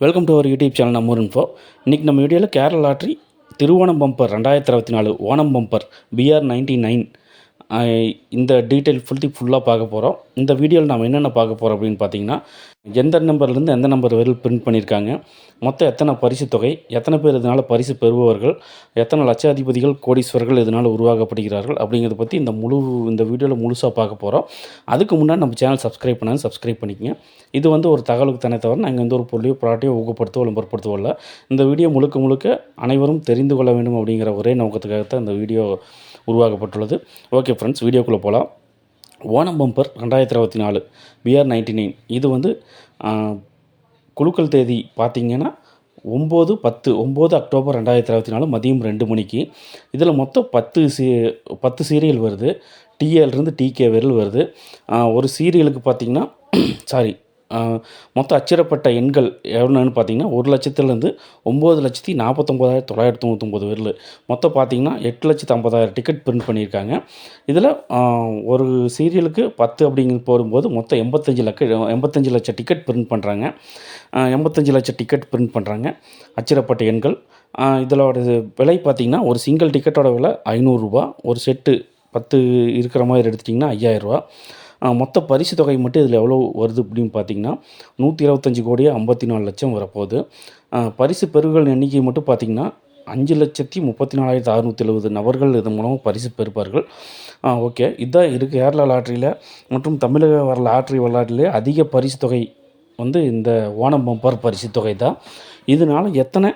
Welcome to our YouTube channel நம்ம info இன்றைக்கி நம்ம வீடியோவில் கேரள லாட்ரி திருவோணம் பம்பர் ரெண்டாயிரத்தி இருபத்தி நாலு Onam bumper BR ninety nine. இந்த டீட்டெயில் ஃபுல்த்தி ஃபுல்லாக பார்க்க போகிறோம் இந்த வீடியோவில் நம்ம என்னென்ன பார்க்க போகிறோம் அப்படின்னு பார்த்தீங்கன்னா எந்த நம்பர்லேருந்து எந்த நம்பர் வரையில் பிரிண்ட் பண்ணியிருக்காங்க மொத்தம் எத்தனை பரிசு தொகை எத்தனை பேர் இதனால் பரிசு பெறுபவர்கள் எத்தனை லட்சாதிபதிகள் கோடீஸ்வரர்கள் இதனால் உருவாக்கப்படுகிறார்கள் அப்படிங்கிறத பற்றி இந்த முழு இந்த வீடியோவில் முழுசாக பார்க்க போகிறோம் அதுக்கு முன்னாடி நம்ம சேனல் சப்ஸ்கிரைப் பண்ணாலும் சப்ஸ்கிரைப் பண்ணிக்கங்க. இது வந்து ஒரு தகவலுக்கு தானே தவிர நாங்கள் எந்த ஒரு பொருளையோ ப்ராடக்டையோ ஊக்கப்படுத்தவோ விளம்பரப்படுத்தவோ இல்லை. இந்த வீடியோ முழுக்க முழுக்க அனைவரும் தெரிந்து கொள்ள வேண்டும் அப்படிங்கிற ஒரே நோக்கத்துக்காகத்தான் இந்த வீடியோ உருவாக்கப்பட்டுள்ளது. ஓகே ஃப்ரெண்ட்ஸ் வீடியோக்குள்ளே போகலாம் ஓணம் பம்பர் ரெண்டாயிரத்தி இருபத்தி நாலு பிஆர் நைன்டி நைன். இது வந்து குழுக்கள் குலுக்கல் தேதி பார்த்தீங்கன்னா ஒம்பது பத்து ஒம்பது அக்டோபர் ரெண்டாயிரத்தி இருபத்தி நாலு மதியம் ரெண்டு மணிக்கு. இதில் மொத்தம் பத்து சீ பத்து சீரியல் வருது. டிஏலேருந்து டிகே வரையில் வருது. ஒரு சீரியலுக்கு பார்த்தீங்கன்னா சாரி மொத்தம் அச்சிடப்பட்ட எண்கள் எவ்வளோன்னு பார்த்தீங்கன்னா ஒரு லட்சத்துலேருந்து ஒம்பது லட்சத்தி நாற்பத்தொம்போதாயிரத்தி தொள்ளாயிரத்தி தொண்ணூத்தொம்பது வரல மொத்தம் பார்த்தீங்கன்னா எட்டு லட்சத்து ஐம்பதாயிரம் டிக்கெட் பிரிண்ட் பண்ணியிருக்காங்க. இதில் ஒரு சீரியலுக்கு பத்து அப்படிங்கிற போடும்போது மொத்தம் எண்பத்தஞ்சு லட்ச எண்பத்தஞ்சு லட்சம் டிக்கெட் பிரிண்ட் பண்ணுறாங்க எண்பத்தஞ்சு லட்சம் டிக்கெட் பிரிண்ட் பண்ணுறாங்க அச்சிடப்பட்ட எண்கள். இதோட விலை பார்த்திங்கன்னா ஒரு சிங்கிள் டிக்கெட்டோட விலை ஐநூறுரூவா ஒரு செட்டு பத்து இருக்கிற மாதிரி எடுத்துட்டிங்கன்னா ஐயாயிரரூவா மொத்த பரிசு தொகை மட்டும் இதில் எவ்வளோ வருது அப்படின்னு பார்த்தீங்கன்னா நூற்றி இருபத்தஞ்சி கோடியே ஐம்பத்தி நாலு லட்சம் வரப்போகுது. பரிசு பெறுகள் எண்ணிக்கை மட்டும் பார்த்திங்கன்னா அஞ்சு லட்சத்தி முப்பத்தி நாலாயிரத்தி அறுநூற்றி எழுபது நபர்கள் இதன் மூலமாக பரிசு பெறுப்பார்கள் ஓகே இதுதான் இருக்குது கேரளா லாட்ரியில் மற்றும் தமிழக வர லாட்ரி வரலாற்றிலே அதிக பரிசு தொகை வந்து இந்த ஓணம் பம்பர் பரிசு தொகை தான். இதனால் எத்தனை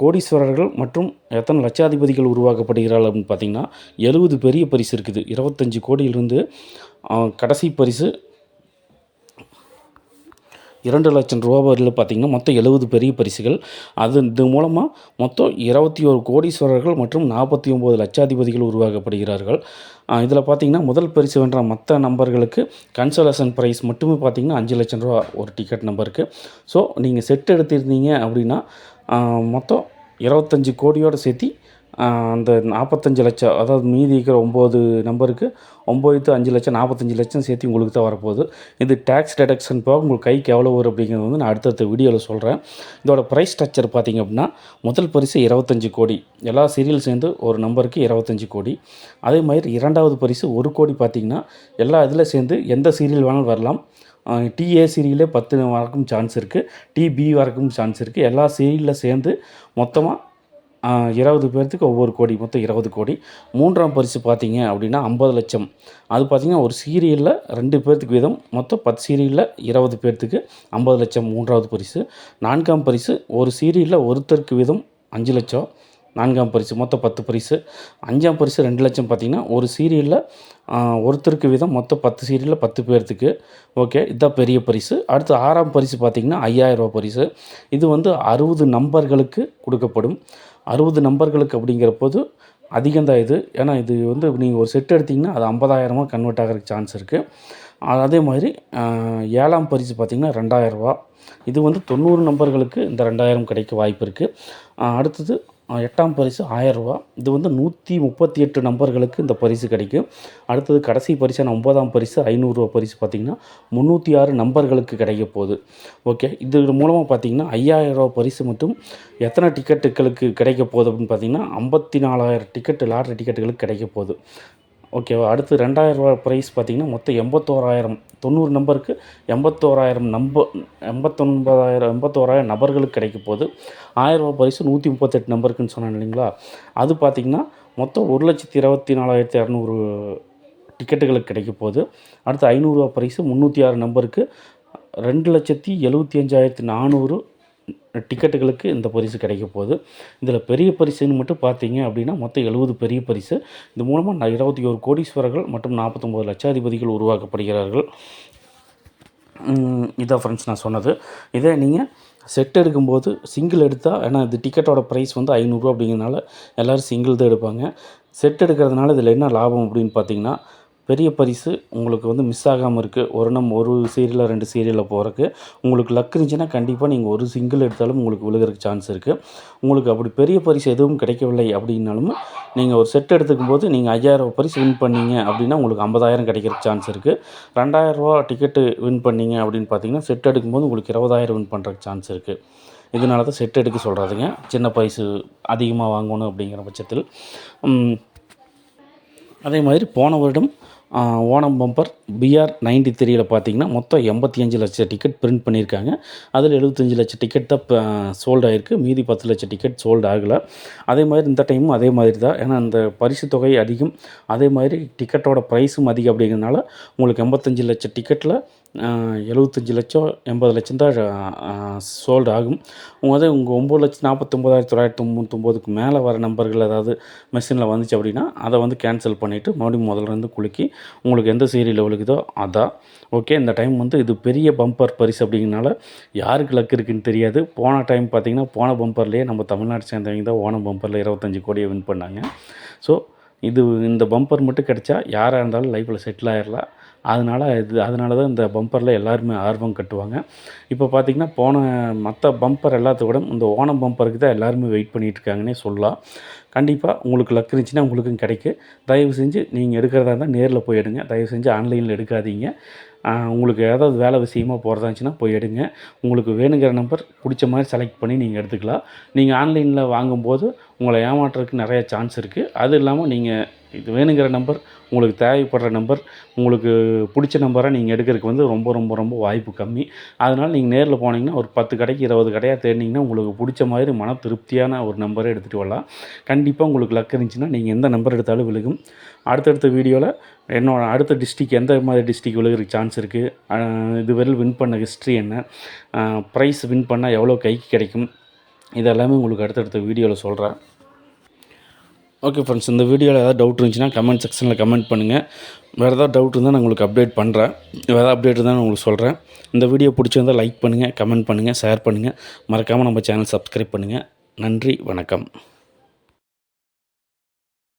கோடீஸ்வரர்கள் மற்றும் எத்தனை லட்சாதிபதிகள் உருவாக்கப்படுகிறார்கள் அப்படின்னு பார்த்தீங்கன்னா எழுபது பெரிய பரிசு இருக்குது. இருபத்தஞ்சி கோடியிலிருந்து கடைசி பரிசு இரண்டு லட்சம் ரூபா வரையில் பார்த்தீங்கன்னா மொத்தம் எழுபது பெரிய பரிசுகள். அது இது மூலமாக மொத்தம் இருபத்தி ஒரு கோடீஸ்வரர்கள் மற்றும் நாற்பத்தி ஒம்பது லட்சாதிபதிகள் உருவாக்கப்படுகிறார்கள். இதில் பார்த்தீங்கன்னா முதல் பரிசு வென்ற மற்ற நம்பர்களுக்கு கன்சலேஷன் ப்ரைஸ் மட்டுமே பார்த்தீங்கன்னா அஞ்சு லட்சம் ரூபா ஒரு டிக்கெட் நம்பருக்கு. ஸோ நீங்கள் செட் எடுத்திருந்தீங்க அப்படின்னா மொத்தம் இருபத்தஞ்சி கோடியோடு சேர்த்தி அந்த நாற்பத்தஞ்சு லட்சம் அதாவது மீதி இருக்கிற ஒம்பது நம்பருக்கு ஒம்பது அஞ்சு லட்சம் நாற்பத்தஞ்சு லட்சம் சேர்த்து உங்களுக்கு தான் வரப்போகுது. இது டேக்ஸ் டெடக்ஷன் போக உங்களுக்கு கைக்கு எவ்வளோ வரும் அப்படிங்கிறது வந்து நான் அடுத்தடுத்த வீடியோவில் சொல்கிறேன் இதோட ப்ரைஸ் ஸ்ட்ரக்சர் பார்த்திங்க அப்படின்னா முதல் பரிசு இருபத்தஞ்சி கோடி. எல்லா சீரியல் சேர்ந்து ஒரு நம்பருக்கு இருபத்தஞ்சி கோடி. அதே மாதிரி இரண்டாவது பரிசு ஒரு கோடி பார்த்திங்கன்னா எல்லா இதில் சேர்ந்து எந்த சீரியல் வேணாலும் வரலாம். டிஏ சீரியலே பத்து வரக்கும் சான்ஸ் இருக்குது டிபி வரக்கும் சான்ஸ் இருக்குது எல்லா சீரியலில் சேர்ந்து மொத்தமாக இருபது பேர்த்துக்கு ஒவ்வொரு கோடி மொத்தம் இருபது கோடி. மூன்றாம் பரிசு பார்த்தீங்க அப்படின்னா ஐம்பது லட்சம். அது பார்த்தீங்கன்னா ஒரு சீரியலில் ரெண்டு பேர்த்துக்கு வீதம். மொத்தம் பத்து சீரியலில் இருபது பேர்த்துக்கு ஐம்பது லட்சம் மூன்றாவது பரிசு. நான்காம் பரிசு ஒரு சீரியலில் ஒருத்தருக்கு வீதம் அஞ்சு லட்சம். நான்காம் பரிசு மொத்தம் பத்து பரிசு. அஞ்சாம் பரிசு ரெண்டு லட்சம் பார்த்தீங்கன்னா ஒரு சீரியலில் ஒருத்தருக்கு வீதம் மொத்தம் பத்து சீரியலில் பத்து பேர்த்துக்கு. ஓகே இதுதான் பெரிய பரிசு. அடுத்து ஆறாம் பரிசு பார்த்தீங்கன்னா ஐயாயிரம் பரிசு. இது வந்து அறுபது நம்பர்களுக்கு கொடுக்கப்படும். அறுபது நம்பர்களுக்கு அப்படிங்கிற போது அதிகம்தான் இது. ஏன்னா இது வந்து நீங்கள் ஒரு செட் எடுத்திங்கன்னா அது ஐம்பதாயிரமாக கன்வெர்ட் ஆகிறதுக்கு சான்ஸ் இருக்குது அதே மாதிரி ஏழாம் பரிசு பார்த்திங்கன்னா ரெண்டாயிரரூவா இது வந்து தொண்ணூறு நம்பர்களுக்கு இந்த ரெண்டாயிரம் கிடைக்க வாய்ப்பு இருக்குது அடுத்தது எட்டாம் பரிசு ஆயரூவா. இது வந்து நூற்றி முப்பத்தி எட்டு நம்பர்களுக்கு இந்த பரிசு கிடைக்கும். அடுத்தது கடைசி பரிசான ஒன்பதாம் பரிசு ஐநூறுரூவா பரிசு பார்த்திங்கன்னா முந்நூற்றி ஆறு நம்பர்களுக்கு கிடைக்க போகுது. ஓகே இது மூலமாக பார்த்தீங்கன்னா ஐயாயிரரூவா பரிசு மட்டும் எத்தனை டிக்கெட்டுகளுக்கு கிடைக்க போகுது அப்படின்னு பார்த்தீங்கன்னா ஐம்பத்தி நாலாயிரம் டிக்கெட்டு லாட்ரி டிக்கெட்டுகளுக்கு கிடைக்க போகுது. ஓகேவா அடுத்து ரெண்டாயிரம் ப்ரைஸ் பார்த்தீங்கன்னா மொத்தம் எண்பத்தோராயிரம். தொண்ணூறு நம்பருக்கு எண்பத்தோராயிரம் நம்ப எண்பத்தொன்பதாயிரம் எண்பத்தோராயிரம் நபர்களுக்கு கிடைக்க போகுது. ஆயிரம் பரிசு நூற்றி முப்பத்தெட்டு நம்பருக்குன்னு சொன்னேன் இல்லைங்களா? அது பார்த்தீங்கன்னா மொத்தம் ஒரு லட்சத்தி இருபத்தி நாலாயிரத்தி இரநூறு டிக்கெட்டுகளுக்கு கிடைக்க போகுது. அடுத்து ஐநூறுரூவா பரிசு முந்நூற்றி ஆறு நம்பருக்கு ரெண்டு லட்சத்தி எழுபத்தி அஞ்சாயிரத்தி நானூறு டிக்கெட்டுகளுக்கு இந்த பரிசு கிடைக்க போகுது. இதில் பெரிய பரிசுன்னு மட்டும் பார்த்தீங்க அப்படின்னா மொத்தம் எழுபது பெரிய பரிசு. இது மூலமாக நான் இருபத்தி ஒரு கோடீஸ்வரர்கள் மற்றும் நாற்பத்தொம்பது லட்சாதிபதிகள் உருவாக்கப்படுகிறார்கள். இதான் ஃப்ரெண்ட்ஸ் நான் சொன்னது. இதே நீங்கள் செட் எடுக்கும்போது சிங்கிள் எடுத்தால் ஏன்னா இது டிக்கெட்டோட ப்ரைஸ் வந்து ஐநூறுரூவா அப்படிங்கிறதுனால எல்லோரும் சிங்கிள் தான் எடுப்பாங்க. செட் எடுக்கிறதுனால இதில் என்ன லாபம் அப்படின்னு பார்த்தீங்கன்னா பெரிய பரிசு உங்களுக்கு வந்து மிஸ் ஆகாமல் இருக்குது ஒரு நம் ஒரு சீரியலில் ரெண்டு சீரியலில் போகிறக்கு உங்களுக்கு லக் இருந்துச்சுன்னா கண்டிப்பாக நீங்கள் ஒரு சிங்கிள் எடுத்தாலும் உங்களுக்கு விழுகிறதுக்கு சான்ஸ் இருக்குது உங்களுக்கு அப்படி பெரிய பரிசு எதுவும் கிடைக்கவில்லை அப்படின்னாலும் நீங்கள் ஒரு செட் எடுத்துக்கும் போது நீங்கள் ஐயாயிரம் பரிசு வின் பண்ணீங்க அப்படின்னா உங்களுக்கு ஐம்பதாயிரம் கிடைக்கிறதுக்கு சான்ஸ் இருக்குது ரெண்டாயிரரூவா டிக்கெட்டு வின் பண்ணீங்க அப்படின்னு பார்த்தீங்கன்னா செட் எடுக்கும்போது உங்களுக்கு இருபதாயிரம் வின் பண்ணுறதுக்கு சான்ஸ் இருக்குது இதனால தான் செட் எடுக்க சொல்கிறதுங்க சின்ன பரிசு அதிகமாக வாங்கணும் அப்படிங்கிற பட்சத்தில். அதே மாதிரி போன வருடம் ஓணம் பம்பர் பிஆர் நைன்டி த்ரீயில் பார்த்தீங்கன்னா மொத்தம் எண்பத்தி அஞ்சு லட்சம் டிக்கெட் பிரிண்ட் பண்ணியிருக்காங்க. அதில் எழுபத்தஞ்சு லட்சம் டிக்கெட் தான் சோல்டு ஆகிருக்கு மீதி பத்து லட்சம் டிக்கெட் சோல்டு ஆகலை. அதே மாதிரி இந்த டைமும் அதே மாதிரி தான். ஏன்னா அந்த பரிசு தொகை அதிகம். அதே மாதிரி டிக்கெட்டோட ப்ரைஸும் அதிகம் அப்படிங்கிறதுனால உங்களுக்கு எண்பத்தஞ்சு லட்சம் டிக்கெட்டில் எழுபத்தஞ்சி லட்சம் எண்பது லட்சம் தான் சோல்டு ஆகும். உங்கள் உங்கள் ஒம்பது லட்சம் நாற்பத்தொம்போதாயிரத்தி தொள்ளாயிரத்தி தொண்ணூத்தொம்போதுக்கு மேலே வர நம்பர்கள் ஏதாவது மிஷினில் வந்துச்சு அப்படின்னா அதை வந்து கேன்சல் பண்ணிவிட்டு மறுபடியும் முதல்ல இருந்து குலுக்கி உங்களுக்கு எந்த சீரியல் விழுகுதோ அதான் ஓகே இந்த டைம் வந்து இது பெரிய பம்பர் பரிசு அப்படிங்கிறனால யாருக்கு லக் இருக்குன்னு தெரியாது. போன டைம் பார்த்தீங்கன்னா போன பம்பர்லேயே நம்ம தமிழ்நாடு சேர்ந்தவங்க தான் ஓன பம்பரில் இருபத்தஞ்சி கோடியை வின் பண்ணாங்க. ஸோ இது இந்த பம்பர் மட்டும் கிடச்சா யாராக இருந்தாலும் லைஃப்பில் செட்டில் ஆயிடலாம் அதனால் இது அதனால தான் இந்த பம்பரில் எல்லாருமே ஆர்வம் கட்டுவாங்க. இப்போ பார்த்திங்கன்னா போன மற்ற பம்பர் எல்லாத்த விட இந்த ஓணம் பம்பருக்கு தான் எல்லாருமே வெயிட் பண்ணிகிட்ருக்காங்கன்னே சொல்லலாம். கண்டிப்பாக உங்களுக்கு லக் இருந்துச்சுன்னா உங்களுக்கும் கிடைக்கும். தயவு செஞ்சு நீங்கள் எடுக்கிறதா இருந்தால் நேரில் போய் எடுங்க. தயவு செஞ்சு ஆன்லைனில் எடுக்காதீங்க. உங்களுக்கு ஏதாவது வேலை விஷயமா போகிறதா இருந்துச்சுன்னா போய் எடுங்க. உங்களுக்கு வேணுங்கிற நம்பர் பிடிச்ச மாதிரி செலக்ட் பண்ணி நீங்கள் எடுத்துக்கலாம். நீங்கள் ஆன்லைனில் வாங்கும்போது உங்களை ஏமாற்றுறதுக்கு நிறைய சான்ஸ் இருக்குது அது இல்லாமல் நீங்கள் இது வேணுங்கிற நம்பர் உங்களுக்கு தேவைப்படுற நம்பர் உங்களுக்கு பிடிச்ச நம்பரை நீங்கள் எடுக்கிறதுக்கு வந்து ரொம்ப ரொம்ப ரொம்ப வாய்ப்பு கம்மி. அதனால் நீங்கள் நேரில் போனீங்கன்னா ஒரு பத்து கடைக்கு இருபது கடையாக தேடினீங்கன்னா உங்களுக்கு பிடிச்ச மாதிரி மன திருப்தியான ஒரு நம்பரை எடுத்துகிட்டு வரலாம். கண்டிப்பாக உங்களுக்கு லக் இருந்துச்சுன்னா நீங்கள் எந்த நம்பர் எடுத்தாலும் விழுகும். அடுத்தடுத்த வீடியோவில் என்னோட அடுத்த டிஸ்ட்ரிக் எந்த மாதிரி டிஸ்ட்ரிக் விழுகிறதுக்கு சான்ஸ் இருக்குது இதுவரையில் வின் பண்ண ஹிஸ்ட்ரி என்ன? ப்ரைஸ் வின் பண்ணால் எவ்வளோ கைக்கு கிடைக்கும்? இதெல்லாமே உங்களுக்கு அடுத்தடுத்த வீடியோவில் சொல்கிறேன் ஓகே ஃப்ரெண்ட்ஸ் இந்த வீடியோவில் ஏதாவது டவுட் இருந்துச்சுன்னா கமெண்ட் செக்ஷனில் கமெண்ட் பண்ணுங்கள் வேறு ஏதாவது டவுட் இருந்தால் நான் உங்களுக்கு அப்டேட் பண்ணுறேன் வேறு ஏதாவது அப்டேட் இருந்தால் நான் உங்களுக்கு சொல்கிறேன் இந்த வீடியோ பிடிச்சிருந்தால் லைக் பண்ணுங்கள் கமெண்ட் பண்ணுங்கள் ஷேர் பண்ணுங்கள் மறக்காமல் நம்ம சேனல் சப்ஸ்கிரைப் பண்ணுங்கள் நன்றி வணக்கம்.